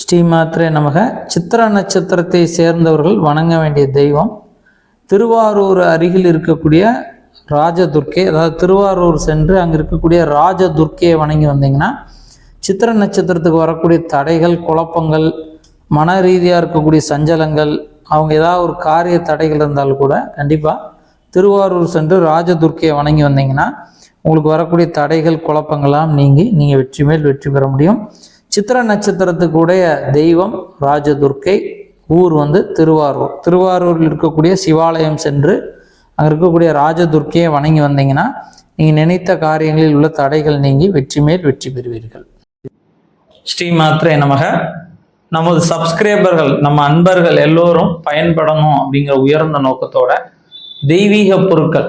ஸ்ரீமாத்ரே நமக. சித்திர நட்சத்திரத்தை சேர்ந்தவர்கள் வணங்க வேண்டிய தெய்வம். திருவாரூர் அருகில் இருக்கக்கூடிய ராஜதுர்க்கை அதாவது திருவாரூர் சென்று அங்கே இருக்கக்கூடிய ராஜதுர்க்கையை வணங்கி வந்தீங்கன்னா சித்திர நட்சத்திரத்துக்கு வரக்கூடிய தடைகள் குழப்பங்கள் மன ரீதியாக இருக்கக்கூடிய சஞ்சலங்கள் அவங்க ஏதாவது ஒரு காரிய தடைகள் இருந்தாலும் கூட கண்டிப்பாக திருவாரூர் சென்று ராஜதுர்க்கையை வணங்கி வந்தீங்கன்னா உங்களுக்கு வரக்கூடிய தடைகள் குழப்பங்கள்லாம் நீங்கி நீங்கள் வெற்றி மேல் வெற்றி பெற முடியும். சித்திர நட்சத்திரத்துக்குடைய தெய்வம் ராஜதுர்க்கை. ஊர் வந்து திருவாரூர். திருவாரூரில் இருக்கக்கூடிய சிவாலயம் சென்று அங்கே இருக்கக்கூடிய ராஜதுர்க்கையை வணங்கி வந்தீங்கன்னா நீங்கள் நினைத்த காரியங்களில் உள்ள தடைகள் நீங்கி வெற்றி மேல் வெற்றி பெறுவீர்கள். ஸ்ரீ மாத்திரை நமக. நமது சப்ஸ்கிரைபர்கள் நம்ம அன்பர்கள் எல்லோரும் பயன்படணும் அப்படிங்கிற உயர்ந்த நோக்கத்தோட தெய்வீக பொருட்கள்